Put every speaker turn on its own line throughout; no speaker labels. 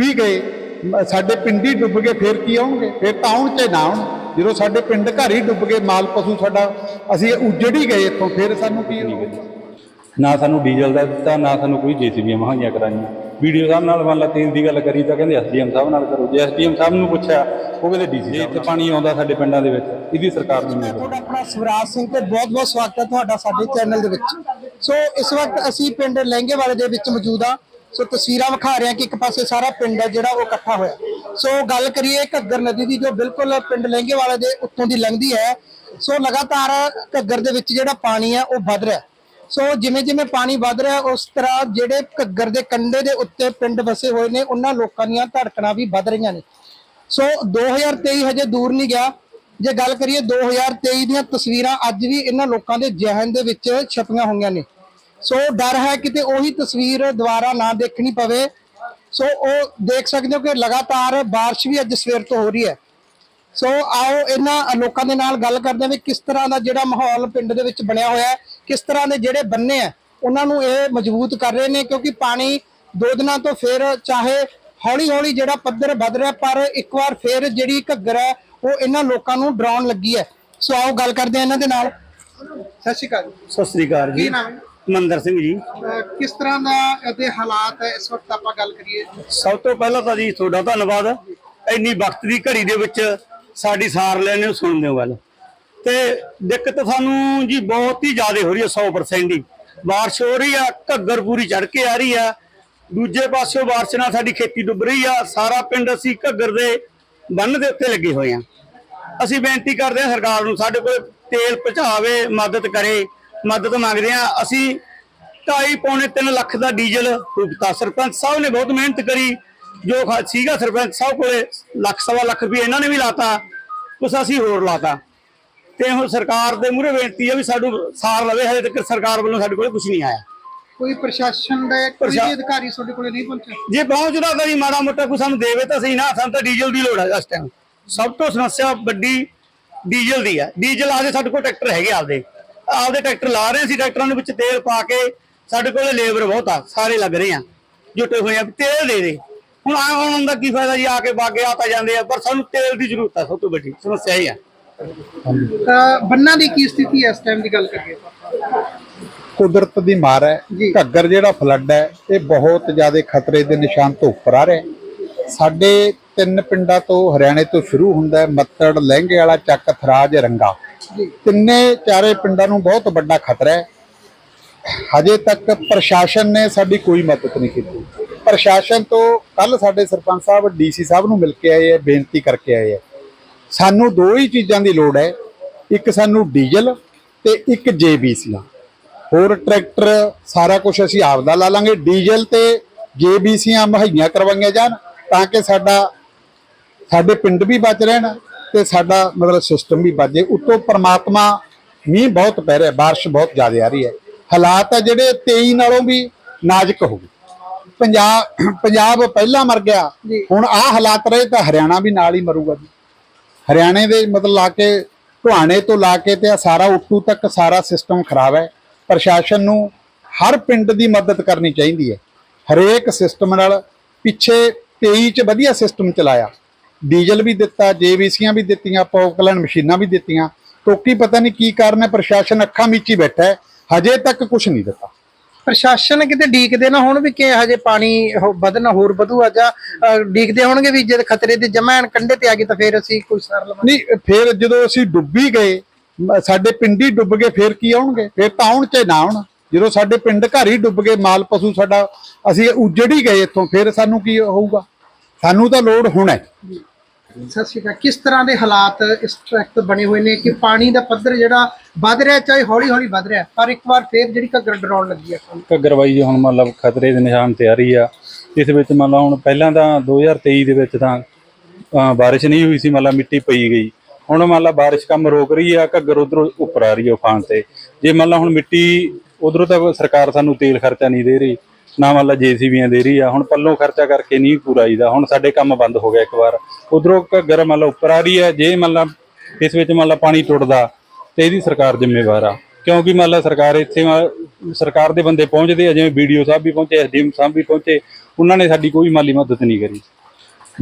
ਡੁੱਬੀ ਗਏ ਸਾਡੇ ਪਿੰਡੀ ਡੁੱਬ ਗਏ ਫਿਰ ਕੀ ਆਉਣਗੇ? ਫਿਰ ਤਾਂ ਆਉਣ ਚ ਨਾ ਆਉਣ। ਜਦੋਂ ਸਾਡੇ ਪਿੰਡ ਘਰ ਹੀ ਡੁੱਬ ਗਏ ਮਾਲ ਪਸ਼ੂ ਸਾਡਾ ਅਸੀਂ ਉਜੜ ਹੀ ਗਏ ਇੱਥੋਂ ਫਿਰ ਸਾਨੂੰ ਕੀ
ਨਾ ਸਾਨੂੰ ਡੀਜ਼ਲ ਦਾ ਦਿੱਤਾ ਨਾ ਸਾਨੂੰ ਕੋਈ ਜੀਸੀਬੀਆਂ ਮੁਹੱਈਆ ਕਰਾਈਆਂ। ਵੀਡੀਓ ਸਾਹਿਬ ਨਾਲ ਮੰਨ ਲਾ ਤੇਲ ਦੀ ਗੱਲ ਕਰੀ ਤਾਂ ਕਹਿੰਦੇ ਐਸਡੀਐਮ ਸਾਹਿਬ ਨਾਲ ਕਰੋ। ਜੇ ਐਸਡੀਐਮ ਸਾਹਿਬ ਨੂੰ ਪੁੱਛਿਆ ਉਹ ਕਹਿੰਦੇ ਡੀਸੀ ਸਾਹਿਬ ਤੇ ਪਾਣੀ ਆਉਂਦਾ ਸਾਡੇ ਪਿੰਡਾਂ ਦੇ ਵਿੱਚ ਇਹਦੀ ਸਰਕਾਰ ਨੂੰ ਨਹੀਂ
ਤੁਹਾਡਾ ਆਪਣਾ ਸਵਰਾਜ ਸਿੰਘ ਤੇ ਬਹੁਤ-ਬਹੁਤ ਸਵਾਗਤ ਹੈ ਤੁਹਾਡਾ ਸਾਡੇ ਚੈਨਲ ਦੇ ਵਿੱਚ। ਸੋ ਇਸ ਵਕਤ ਅਸੀਂ ਪਿੰਡ ਲਹਿੰਗੇਵਾਲੇ ਦੇ ਵਿੱਚ ਮੌਜੂਦ ਹਾਂ। ਸੋ ਤਸਵੀਰਾਂ ਵਿਖਾ ਰਿਹਾ ਕਿ ਇੱਕ ਪਾਸੇ ਸਾਰਾ ਪਿੰਡ ਹੈ ਜਿਹੜਾ ਉਹ ਇਕੱਠਾ ਹੋਇਆ। ਸੋ ਗੱਲ ਕਰੀਏ ਘੱਗਰ ਨਦੀ ਦੀ, ਜੋ ਬਿਲਕੁਲ ਪਿੰਡ ਲਹਿੰਗੇਵਾਲੇ ਦੇ ਉੱਤੋਂ ਦੀ ਲੰਘਦੀ ਹੈ। ਸੋ ਲਗਾਤਾਰ ਘੱਗਰ ਦੇ ਵਿੱਚ ਜਿਹੜਾ ਪਾਣੀ ਹੈ ਉਹ ਵੱਧ ਰਿਹਾ ਸੋ ਜਿਵੇਂ ਜਿਵੇਂ ਪਾਣੀ ਵੱਧ ਰਿਹਾ, ਉਸ ਤਰ੍ਹਾਂ ਜਿਹੜੇ ਘੱਗਰ ਦੇ ਕੰਢੇ ਦੇ ਉੱਤੇ ਪਿੰਡ ਵਸੇ ਹੋਏ ਨੇ, ਉਹਨਾਂ ਲੋਕਾਂ ਦੀਆਂ ਧੜਕਣਾਂ ਵੀ ਵੱਧ ਰਹੀਆਂ ਨੇ। ਸੋ 2023 ਹਜੇ ਦੂਰ ਨਹੀਂ ਗਿਆ। ਜੇ ਗੱਲ ਕਰੀਏ 2023 ਦੀਆਂ ਤਸਵੀਰਾਂ, ਅੱਜ ਵੀ ਇਹਨਾਂ ਲੋਕਾਂ ਦੇ ਜ਼ਿਹਨ ਦੇ ਵਿੱਚ ਛਪੀਆਂ ਹੋਈਆਂ ਨੇ। ਸੋ ਡਰ ਹੈ ਕਿਤੇ ਉਹੀ ਤਸਵੀਰ ਦੁਬਾਰਾ ਨਾ ਦੇਖਣੀ ਪਵੇ ਸੋ ਉਹ ਦੇਖ ਸਕਦੇ ਹੋ ਕਿ ਲਗਾਤਾਰ بارش ਵੀ ਅੱਜ ਸਵੇਰ ਤੋਂ ਹੋ ਰਹੀ ਹੈ ਸੋ ਆਓ ਇਹਨਾਂ ਲੋਕਾਂ ਦੇ ਨਾਲ ਗੱਲ ਕਰਦੇ ਹਾਂ ਵੀ ਕਿਸ ਤਰ੍ਹਾਂ ਦਾ ਜਿਹੜਾ ਮਾਹੌਲ ਪਿੰਡ ਦੇ ਵਿੱਚ ਬਣਿਆ ਹੋਇਆ ਹੈ ਕਿਸ ਤਰ੍ਹਾਂ ਦੇ ਜਿਹੜੇ ਬੰਨੇ ਆ ਉਹਨਾਂ ਨੂੰ ਇਹ ਮਜ਼ਬੂਤ ਕਰ ਰਹੇ ਨੇ ਕਿਉਂਕਿ ਪਾਣੀ ਦੋ ਦਿਨਾਂ ਤੋਂ ਫਿਰ ਚਾਹੇ ਹੌਲੀ ਹੌਲੀ ਜਿਹੜਾ ਪੱਧਰ ਵੱਧ ਰਿਹਾ ਪਰ ਇੱਕ ਵਾਰ ਫਿਰ ਜਿਹੜੀ ਘੱਗਰ ਹੈ ਉਹ ਇਹਨਾਂ ਲੋਕਾਂ ਨੂੰ ਡਰਾਉਣ ਲੱਗੀ ਹੈ ਸੋ ਆਓ ਗੱਲ ਕਰਦੇ ਹਾਂ ਇਹਨਾਂ ਦੇ ਨਾਲ ਸਤਿ ਸ਼੍ਰੀ ਅਕਾਲ
ਸਤਿ ਸ੍ਰੀ ਅਕਾਲ
ਕੀ
ਜੀ
ਨਾਮ ਹੈ
ਮੰਦਰ ਸਿੰਘ ਜੀ।
ਕਿਸ ਤਰ੍ਹਾਂ ਦਾ ਇਹਦੇ ਹਾਲਾਤ ਹੈ? ਇਸ ਵਕਤ ਆਪਾਂ ਗੱਲ ਕਰੀਏ।
ਸਭ ਤੋਂ ਪਹਿਲਾਂ ਤਾਂ ਜੀ ਤੁਹਾਡਾ ਧੰਨਵਾਦ। ਇੰਨੀ ਵਕਤ ਦੀ ਘੜੀ ਦੇ ਵਿੱਚ ਸਾਡੀ ਸਾਰ ਲੈਣ ਨੂੰ ਸੁਣਦੇ ਹੋ ਗੱਲ। ਤੇ ਦਿੱਕਤ ਸਾਨੂੰ ਜੀ ਬਹੁਤ ਹੀ ਜ਼ਿਆਦਾ ਹੋ ਰਹੀ ਹੈ 100% ਹੀ ਬਾਰਿਸ਼ ਹੋ ਰਹੀ ਆ ਘੱਗਰ ਪੂਰੀ ਚੜ ਕੇ ਆ ਰਹੀ ਆ। ਦੂਜੇ ਪਾਸਿਓਂ ਬਾਰਿਸ਼ ਨਾਲ ਸਾਡੀ ਖੇਤੀ ਡੁੱਬ ਰਹੀ ਆ। ਸਾਰਾ ਪਿੰਡ ਅਸੀਂ ਘੱਗਰ ਦੇ ਬੰਨ ਦੇ ਉੱਤੇ ਲੱਗੇ ਹੋਏ ਆ। ਅਸੀਂ ਬੇਨਤੀ ਕਰਦੇ ਹਾਂ ਸਰਕਾਰ ਨੂੰ ਸਾਡੇ ਕੋਲ ਤੇਲ ਪਹੁੰਚਾਵੇ ਮਦਦ ਕਰੇ। ਮਦਦ ਮੰਗਦੇ ਆ ਅਸੀਂ ਢਾਈ ਪੌਣੇ 3 ਲੱਖ ਦਾ ਡੀਜ਼ਲ ਫੂਕਤਾ ਸਰਪੰਚ ਸਾਹਿਬ ਨੇ ਬਹੁਤ ਮਿਹਨਤ ਕਰੀ। ਜੋ ਸੀਗਾ ਸਰਪੰਚ ਸਾਹਿਬ ਕੋਲੇ ਲੱਖ ਸਵਾ ਲੱਖ ਰੁਪਏ ਇਹਨਾਂ ਨੇ ਵੀ ਲਾਤਾ ਕੁਛ ਅਸੀਂ ਹੋਰ ਲਾਤਾ। ਤੇ ਹੁਣ ਸਰਕਾਰ ਦੇ ਮੂਹਰੇ ਬੇਨਤੀ ਹੈ ਵੀ ਸਾਨੂੰ ਸਾਰ ਲਵੇ ਹਜੇ ਤੱਕ ਸਰਕਾਰ ਵੱਲੋਂ ਸਾਡੇ ਕੋਲੇ ਕੁਝ ਨਹੀਂ ਆਇਆ।
ਕੋਈ ਪ੍ਰਸ਼ਾਸਨ ਦਾ ਕੋਈ ਅਧਿਕਾਰੀ ਤੁਹਾਡੇ ਕੋਲੇ ਨਹੀਂ ਪਹੁੰਚਿਆ?
ਜੇ ਪਹੁੰਚਦਾ ਤਾਂ ਜੀ ਮਾੜਾ ਮੋਟਾ ਕੋਈ ਸਾਨੂੰ ਦੇਵੇ ਤਾਂ ਸਹੀ ਨਾ ਸਾਨੂੰ ਤਾਂ ਡੀਜ਼ਲ ਦੀ ਲੋੜ ਹੈ ਇਸ ਟਾਈਮ ਸਭ ਤੋਂ ਸਮੱਸਿਆ ਵੱਡੀ ਡੀਜ਼ਲ ਦੀ ਹੈ। ਡੀਜ਼ਲ ਆਦੇ ਸਾਡੇ ਕੋਲ ਟਰੈਕਟਰ ਹੈਗੇ ਆਪਦੇ। ਆਪਦੇ ਟਰੈਕਟਰ ਲਾ ਰਹੇ ਸੀ ਟਰੈਕਟਰਾਂ ਦੇ ਵਿੱਚ ਤੇਲ ਪਾ ਕੇ ਸਾਡੇ ਕੋਲ ਲੇਬਰ ਬਹੁਤ ਆ ਸਾਰੇ ਲੱਗ ਰਹੇ ਆ ਜੁਟੇ ਹੋਏ ਆ ਤੇਲ ਦੇ ਦੇ। ਹੁਣ ਆ ਆਉਣ ਦਾ ਕੀ ਫਾਇਦਾ ਜੀ ਆ ਕੇ ਬਾਗੇ ਆ ਤਾਂ ਜਾਂਦੇ ਆ ਪਰ ਸਾਨੂੰ ਤੇਲ ਦੀ ਜ਼ਰੂਰਤ ਆ ਸਭ ਤੋਂ ਵੱਡੀ ਸਮੱਸਿਆ ਇਹ ਆ।
ਬੰਨਾਂ ਦੀ ਕੀ ਸਥਿਤੀ ਹੈ ਇਸ ਟਾਈਮ ਦੀ ਗੱਲ ਕਰੀਏ?
ਕੁਦਰਤ ਦੀ ਮਾਰ ਹੈ
ਜੀ।
ਘੱਗਰ ਜਿਹੜਾ ਫਲੱਡ ਹੈ ਇਹ ਬਹੁਤ ਜ਼ਿਆਦਾ ਖਤਰੇ ਦੇ ਨਿਸ਼ਾਨ ਤੋਂ ਉੱਪਰ ਆ ਰਿਹਾ ਸਾਡੇ ਤਿੰਨ ਪਿੰਡਾਂ ਤੋਂ ਹਰਿਆਣੇ ਤੋਂ ਸ਼ੁਰੂ ਹੁੰਦਾ ਮੱਤੜ ਲਹਿੰਗੇ ਵਾਲਾ ਚੱਕ ਥਰਾਜ ਰੰਗਾ। ਤਿੰਨੇ ਚਾਰੇ ਪਿੰਡਾਂ ਨੂੰ ਬਹੁਤ ਵੱਡਾ ਖਤਰਾ ਹੈ। ਹਜੇ ਤੱਕ ਪ੍ਰਸ਼ਾਸਨ ਨੇ ਸਾਡੀ ਕੋਈ ਮਦਦ ਨਹੀਂ ਕੀਤੀ। ਪ੍ਰਸ਼ਾਸਨ ਤੋਂ ਕੱਲ ਸਾਡੇ ਸਰਪੰਚ ਸਾਹਿਬ, ਡੀਸੀ ਸਾਹਿਬ ਨੂੰ ਮਿਲ ਕੇ ਆਏ ਹੈ ਬੇਨਤੀ ਕਰਕੇ ਆਏ ਹੈ ਸਾਨੂੰ ਦੋ ਹੀ ਚੀਜ਼ਾਂ ਦੀ ਲੋੜ ਹੈ। ਇੱਕ ਸਾਨੂੰ ਡੀਜ਼ਲ ਤੇ ਇੱਕ ਜੇਬੀਸੀਆਂ ਹੋਰ ਟਰੈਕਟਰ, ਸਾਰਾ ਕੁਝ ਅਸੀਂ ਆਪਦਾ ਲਾ ਲਾਂਗੇ। ਡੀਜ਼ਲ ਤੇ ਜੇਬੀਸੀਆਂ ਮੁਹੱਈਆ ਕਰਵਾਈਆਂ ਜਾਣ ਤਾਂ ਕਿ ਸਾਡਾ, ਸਾਡੇ ਪਿੰਡ ਵੀ ਬਚ ਰਹਿਣ। ਤੇ ਸਾਡਾ ਮਤਲਬ ਸਿਸਟਮ ਵੀ ਬਚ ਜੇ। ਉੱਤੋਂ ਪ੍ਰਮਾਤਮਾ ਮੀਂਹ ਬਹੁਤ ਪੈ ਰਿਹਾ ਬਾਰਿਸ਼ ਬਹੁਤ ਜ਼ਿਆਦਾ ਆ ਰਹੀ ਹੈ। ਹਾਲਾਤ ਆ ਜਿਹੜੇ 23 ਨਾਲੋਂ ਵੀ ਨਾਜ਼ੁਕ ਹੋ ਗਏ। ਪੰਜਾਬ ਪੰਜਾਬ ਪਹਿਲਾਂ ਮਰ ਗਿਆ। ਹੁਣ ਆ ਹਾਲਾਤ ਰਹੇ ਤਾਂ ਹਰਿਆਣਾ ਵੀ ਨਾਲ ਹੀ ਮਰੂਗਾ ਜੀ। ਹਰਿਆਣੇ ਦੇ ਮਤਲਬ ਲਾ ਕੇ ਢੁਆਣੇ ਤੋਂ ਲਾ ਕੇ ਤੇ ਸਾਰਾ ਉੱਟੂ ਤੱਕ ਸਾਰਾ ਸਿਸਟਮ ਖਰਾਬ ਹੈ। ਪ੍ਰਸ਼ਾਸਨ ਨੂੰ ਹਰ ਪਿੰਡ ਦੀ ਮਦਦ ਕਰਨੀ ਚਾਹੀਦੀ ਹੈ। ਹਰੇਕ ਸਿਸਟਮ ਨਾਲ ਪਿੱਛੇ 23 ਚ ਵਧੀਆ ਸਿਸਟਮ ਚਲਾਇਆ। ਡੀਜ਼ਲ ਵੀ ਦਿੱਤਾ ਜੇਵੀਸੀਆਂ ਵੀ ਦਿੱਤੀਆਂ ਪੌਕਲਨ ਮਸ਼ੀਨਾਂ ਵੀ ਦਿੱਤੀਆਂ। ਟੋਕੀ ਪਤਾ ਨਹੀਂ ਕੀ ਕਾਰਨ ਹੈ ਪ੍ਰਸ਼ਾਸਨ ਅੱਖਾਂ ਮੀਚੀ ਬੈਠਾ ਹੈ। ਹਜੇ ਤੱਕ ਕੁਝ ਨਹੀਂ ਦਿੱਤਾ।
ਪ੍ਰਸ਼ਾਸਨ ਕਿਤੇ ਡੀਕਦੇ ਨਾ ਹੁਣ ਵੀ ਕਿ ਹਜੇ ਪਾਣੀ ਵਧਣਾ ਹੋਰ ਵਧੂਆ ਜਾਂ ਡੀਕਦੇ ਹੋਣਗੇ ਵੀ ਜੇ ਖਤਰੇ ਦੇ ਜਮਾਨ ਕੰਢੇ ਤੇ ਆ ਗਈ ਤਾਂ ਫਿਰ ਅਸੀਂ ਕੋਈ ਸਾਰ ਲਵਾਂਗੇ।
ਨਹੀਂ ਫਿਰ ਜਦੋਂ ਅਸੀਂ ਡੁੱਬੀ ਗਏ ਸਾਡੇ ਪਿੰਡ ਹੀ ਡੁੱਬ ਗਏ ਫਿਰ ਕੀ ਆਉਣਗੇ? ਫਿਰ ਤਾਂ ਆਉਣ ਚ ਨਾ ਆਉਣ। ਜਦੋਂ ਸਾਡੇ ਪਿੰਡ ਘਰ ਹੀ ਡੁੱਬ ਗਏ ਮਾਲ ਪਸ਼ੂ ਸਾਡਾ ਅਸੀਂ ਉਜੜ ਹੀ ਗਏ ਇੱਥੋਂ ਫਿਰ ਸਾਨੂੰ ਕੀ ਹੋਊਗਾ? ਸਾਨੂੰ ਤਾਂ ਲੋੜ ਹੁਣ ਹੈ।
ਸਤਿ ਸ਼੍ਰੀ ਅਕਾਲ। ਕਿਸ ਤਰ੍ਹਾਂ ਦੇ ਹਾਲਾਤ ਇਸ ਟਰੈਕ ਬਣੇ ਹੋਏ ਨੇ ਕਿ ਪਾਣੀ ਦਾ ਪੱਧਰ ਜਿਹੜਾ ਵੱਧ ਰਿਹਾ ਚਾਹੇ ਹੌਲੀ ਹੌਲੀ ਵੱਧ ਰਿਹਾ ਪਰ ਇੱਕ ਵਾਰ ਫੇਰ ਜਿਹੜੀ ਘੱਗਰ ਡਰਾਉਣ ਲੱਗੀ ਹੈ
ਘੱਗਰ ਜੀ ਹੁਣ ਮਤਲਬ ਖਤਰੇ ਦੇ ਨਿਸ਼ਾਨ ਤੇ ਆ ਰਹੀ ਆ। ਇਸ ਵਿੱਚ ਮੰਨ ਲਾ ਹੁਣ ਪਹਿਲਾਂ ਤਾਂ 2023 ਦੇ ਵਿੱਚ ਤਾਂ ਅਹ, ਬਾਰਿਸ਼ ਨਹੀਂ ਹੋਈ ਸੀ ਮਤਲਬ ਮਿੱਟੀ ਪਈ ਗਈ। ਹੁਣ ਮੰਨ ਲਾ ਬਾਰਿਸ਼ ਕੰਮ ਰੋਕ ਰਹੀ ਆ ਘੱਗਰ ਉਧਰੋਂ ਉੱਪਰ ਆ ਰਹੀ ਆ ਉਫਾਨ ਤੇ। ਜੇ ਮੰਨ ਲਾ ਹੁਣ ਮਿੱਟੀ ਉਧਰੋਂ ਤਾਂ ਸਰਕਾਰ ਸਾਨੂੰ ਤੇਲ ਖਰਚਾ ਨਹੀਂ ਦੇ ਰਹੀ। ਨਾ ਮੰਨ ਲਾ ਜੀਸੀਬੀਆਂ ਦੇ ਰਹੀ ਆ, ਹੁਣ ਪੱਲੋਂ ਖਰਚਾ ਕਰਕੇ ਨਹੀਂ ਪੂਰਾ ਆਈਦਾ ਹੁਣ ਸਾਡੇ ਕੰਮ ਬੰਦ ਹੋ ਗਿਆ ਇੱਕ ਵਾਰ। ਉਧਰੋਂ ਘੱਗਰ ਮੰਨ ਲਾ ਉੱਪਰ ਆ ਰਹੀ ਹੈ ਜੇ ਮੰਨ ਲਾ ਇਸ ਵਿੱਚ ਮੰਨ ਲਾ ਪਾਣੀ ਟੁੱਟਦਾ, ਤੇ ਇਹਦੀ ਸਰਕਾਰ ਜ਼ਿੰਮੇਵਾਰ ਆ। ਕਿਉਂਕਿ ਮੰਨ ਲਾ ਸਰਕਾਰ ਇੱਥੇ ਸਰਕਾਰ ਦੇ ਬੰਦੇ ਪਹੁੰਚਦੇ ਆ, ਜਿਵੇਂ ਵੀਡੀਓ ਸਾਹਿਬ ਵੀ ਪਹੁੰਚੇ, ਐਸਡੀਐਮ ਸਾਹਿਬ ਵੀ ਪਹੁੰਚੇ, ਉਹਨਾਂ ਨੇ ਸਾਡੀ ਕੋਈ ਮਾਲੀ ਮਦਦ ਨਹੀਂ ਕਰੀ।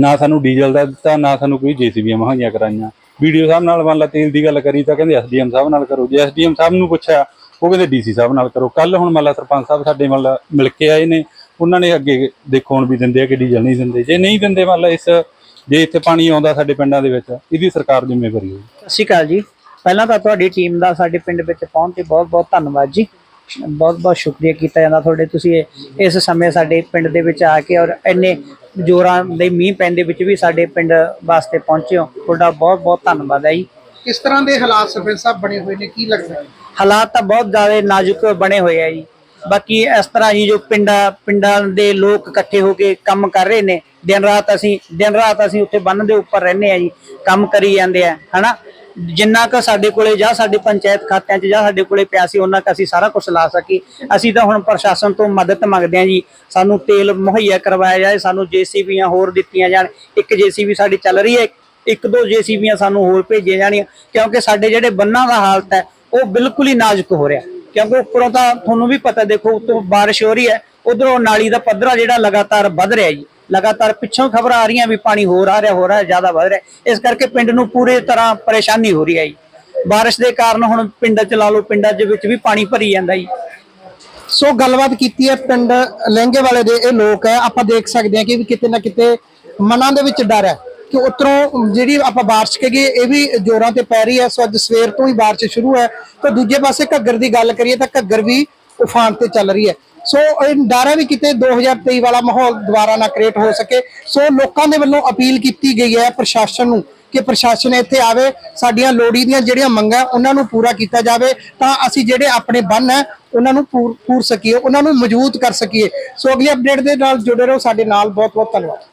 ਨਾ ਸਾਨੂੰ ਡੀਜ਼ਲ ਦਾ ਦਿੱਤਾ, ਨਾ ਸਾਨੂੰ ਕੋਈ ਜੀਸੀਬੀਆਂ ਮੁਹੱਈਆ ਕਰਾਈਆਂ। ਵੀਡੀਓ ਸਾਹਿਬ ਨਾਲ ਮੰਨ ਲਾ ਤੇਲ ਦੀ ਗੱਲ ਕਰੀ ਤਾਂ ਕਹਿੰਦੇ ਐਸਡੀਐਮ ਸਾਹਿਬ ਨਾਲ ਕਰੋ। ਜੇ ਐਸਡੀਐਮ ਸਾਹਿਬ ਨੂੰ ਪੁੱਛਿਆ ਉਹ ਕਹਿੰਦੇ ਡੀਸੀ ਸਾਹਿਬ ਨਾਲ ਕਰੋ। ਕੱਲ ਹੁਣ ਮੰਨ ਲਾ ਸਰਪੰਚ ਸਾਹਿਬ ਸਾਡੇ ਮੰਨ ਲਾ ਮਿਲ ਕੇ ਆਏ ਨੇ। ਉਹਨਾਂ ਨੇ ਅੱਗੇ ਦੇਖੋ ਹੁਣ ਵੀ ਦਿੰਦੇ ਆ ਕਿ ਡੀਜ਼ਲ ਨਹੀਂ ਦਿੰਦੇ। ਜੇ ਨਹੀਂ ਦਿੰਦੇ ਮੰਨ ਲਾ ਇਸ ਜੇ ਇੱਥੇ ਪਾਣੀ ਆਉਂਦਾ ਸਾਡੇ ਪਿੰਡਾਂ ਦੇ ਵਿੱਚ ਇਹਦੀ ਸਰਕਾਰ ਜ਼ਿੰਮੇਵਾਰੀ ਹੋਊ।
ਸਤਿ ਸ਼੍ਰੀ ਅਕਾਲ ਜੀ। ਪਹਿਲਾਂ ਤਾਂ ਤੁਹਾਡੀ ਟੀਮ ਦਾ ਸਾਡੇ ਪਿੰਡ ਵਿੱਚ ਪਹੁੰਚ ਤੇ ਬਹੁਤ-ਬਹੁਤ ਧੰਨਵਾਦ ਜੀ। ਬਹੁਤ-ਬਹੁਤ ਸ਼ੁਕਰੀਆ ਕੀਤਾ ਜਾਂਦਾ ਤੁਹਾਡੇ। ਤੁਸੀਂ ਇਸ ਸਮੇਂ ਸਾਡੇ ਪਿੰਡ ਦੇ ਵਿੱਚ ਆ ਕੇ ਔਰ ਇੰਨੇ ਜੋਰਾਂ ਦੇ ਮੀਂਹ ਪੈਣ ਦੇ ਵਿੱਚ ਵੀ ਸਾਡੇ ਪਿੰਡ ਵਾਸਤੇ ਪਹੁੰਚੇ ਹੋ। ਤੁਹਾਡਾ ਬਹੁਤ-ਬਹੁਤ ਧੰਨਵਾਦ ਹੈ ਜੀ।
ਕਿਸ ਤਰ੍ਹਾਂ ਦੇ ਹਾਲਾਤ ਸਰਪੰਚ ਸਾਹਿਬ ਬਣੇ ਹੋਏ ਨੇ? ਕੀ ਲੱਗਦਾ ਹੈ?
ਹਾਲਾਤ ਤਾਂ ਬਹੁਤ ਜ਼ਿਆਦਾ ਨਾਜ਼ੁਕ ਬਣੇ ਹੋਏ ਆ ਜੀ। ਬਾਕੀ ਇਸ ਤਰ੍ਹਾਂ ਹੀ ਜੋ ਪਿੰਡਾਂ ਪਿੰਡਾਂ ਦੇ ਲੋਕ ਇਕੱਠੇ ਹੋ ਕੇ ਕੰਮ ਕਰ ਰਹੇ ਨੇ, ਦਿਨ ਰਾਤ ਅਸੀਂ, ਦਿਨ ਰਾਤ ਅਸੀਂ ਉੱਥੇ ਬੰਨ ਦੇ ਉੱਪਰ ਰਹਿੰਦੇ ਆ ਜੀ, ਕੰਮ ਕਰੀ ਜਾਂਦੇ ਆ, ਹਨਾ? ਜਿੰਨਾ ਕੁ ਸਾਡੇ ਕੋਲੇ ਜਾਂ ਸਾਡੇ ਪੰਚਾਇਤ ਖਾਤਿਆਂ 'ਚ ਜਾਂ ਸਾਡੇ ਕੋਲੇ ਪਿਆ ਸੀ, ਉਹਨਾਂ ਕੁ ਅਸੀਂ ਸਾਰਾ ਕੁਝ ਲਾ ਸਕੀ। ਅਸੀਂ ਤਾਂ ਹੁਣ ਪ੍ਰਸ਼ਾਸਨ ਤੋਂ ਮਦਦ ਮੰਗਦੇ ਆ ਜੀ, ਸਾਨੂੰ ਤੇਲ ਮੁਹੱਈਆ ਕਰਵਾਇਆ ਜਾਏ, ਸਾਨੂੰ ਜੀਸੀਬੀਆਂ ਹੋਰ ਦਿੱਤੀਆਂ ਜਾਣ। ਇੱਕ ਜੀਸੀਬੀ ਸਾਡੀ ਚੱਲ ਰਹੀ ਹੈ, ਇੱਕ ਦੋ ਜੀਸੀਬੀਆਂ ਸਾਨੂੰ ਹੋਰ ਭੇਜੀਆਂ ਜਾਣੀਆਂ, ਕਿਉਂਕਿ ਸਾਡੇ ਜਿਹੜੇ ਬੰਨਾਂ ਦਾ ਹਾਲਤ ਹੈ ਉਹ ਬਿਲਕੁਲ ਹੀ ਨਾਜ਼ੁਕ ਹੋ ਰਿਹਾ। ਕਿਉਂਕਿ ਉੱਪਰੋਂ ਤਾਂ ਤੁਹਾਨੂੰ ਵੀ ਪਤਾ ਦੇਖੋ, ਉੱਤੋਂ ਬਾਰਿਸ਼ ਹੋ ਰਹੀ ਹੈ, ਉਧਰੋਂ ਨਾਲੀ ਦਾ ਪੱਧਰਾ ਜਿਹੜਾ ਲਗਾਤਾਰ ਵੱਧ ਰਿਹਾ ਜੀ। ਲਗਾਤਾਰ ਪਿੱਛੋਂ ਖਬਰਾਂ ਆ ਰਹੀਆਂ ਵੀ ਪਾਣੀ ਹੋਰ ਆ ਰਿਹਾ, ਹੋ ਰਿਹਾ ਜ਼ਿਆਦਾ ਵੱਧ ਰਿਹਾ। ਇਸ ਕਰਕੇ ਪਿੰਡ ਨੂੰ ਪੂਰੀ ਤਰ੍ਹਾਂ ਪਰੇਸ਼ਾਨੀ ਹੋ ਰਹੀ ਹੈ ਜੀ। ਬਾਰਿਸ਼ ਦੇ ਕਾਰਨ ਹੁਣ ਪਿੰਡਾਂ ਚ ਲਾ ਲਓ, ਪਿੰਡਾਂ ਦੇ ਵਿੱਚ ਵੀ ਪਾਣੀ ਭਰੀ ਜਾਂਦਾ ਜੀ।
ਸੋ ਗੱਲਬਾਤ ਕੀਤੀ ਹੈ ਪਿੰਡ ਲਹਿੰਗੇ ਵਾਲੇ ਦੇ, ਇਹ ਲੋਕ ਹੈ। ਆਪਾਂ ਦੇਖ ਸਕਦੇ ਹਾਂ ਕਿ ਕਿਤੇ ਨਾ ਕਿਤੇ ਮਨਾਂ ਦੇ ਵਿੱਚ ਡਰ ਹੈ। ਕਿ ਉਤਰੋਂ ਜਿਹੜੀ ਆਪਾਂ ਬਾਰਿਸ਼ ਕਹੀਏ, ਇਹ ਵੀ ਜ਼ੋਰਾਂ ਤੇ ਪੈ ਰਹੀ ਹੈ। ਸੋ ਅੱਜ ਸਵੇਰ ਤੋਂ ਹੀ ਬਾਰਿਸ਼ ਸ਼ੁਰੂ ਹੈ। ਤਾਂ ਦੂਜੇ ਪਾਸੇ ਘੱਗਰ ਦੀ ਗੱਲ ਕਰੀਏ ਤਾਂ ਘੱਗਰ ਵੀ ਉਫਾਨ ਤੇ ਚੱਲ ਰਹੀ ਹੈ। ਸੋ ਇਹ ਡਰ ਵੀ ਕਿਤੇ 2023 ਵਾਲਾ ਮਾਹੌਲ ਦੁਬਾਰਾ ਨਾ ਕ੍ਰੀਏਟ ਹੋ ਸਕੇ। ਸੋ ਲੋਕਾਂ ਦੇ ਵੱਲੋਂ ਅਪੀਲ ਕੀਤੀ ਗਈ ਹੈ ਪ੍ਰਸ਼ਾਸਨ ਨੂੰ ਕਿ ਪ੍ਰਸ਼ਾਸਨ ਇੱਥੇ ਆਵੇ। ਸਾਡੀਆਂ ਲੋੜੀ ਦੀਆਂ ਜਿਹੜੀਆਂ ਮੰਗਾਂ, ਉਹਨਾਂ ਨੂੰ ਪੂਰਾ ਕੀਤਾ ਜਾਵੇ। ਤਾਂ ਅਸੀਂ ਜਿਹੜੇ ਆਪਣੇ ਬੰਨ ਹੈ, ਉਹਨਾਂ ਨੂੰ ਪੂਰ ਪੂਰ ਸਕੀਏ, ਉਹਨਾਂ ਨੂੰ ਮਜ਼ਬੂਤ ਕਰ ਸਕੀਏ। ਸੋ ਅਗਲੀ ਅਪਡੇਟ ਦੇ ਨਾਲ ਜੁੜੇ ਰਹੋ। ਸਾਡੇ ਨਾਲ ਬਹੁਤ ਬਹੁਤ ਧੰਨਵਾਦ।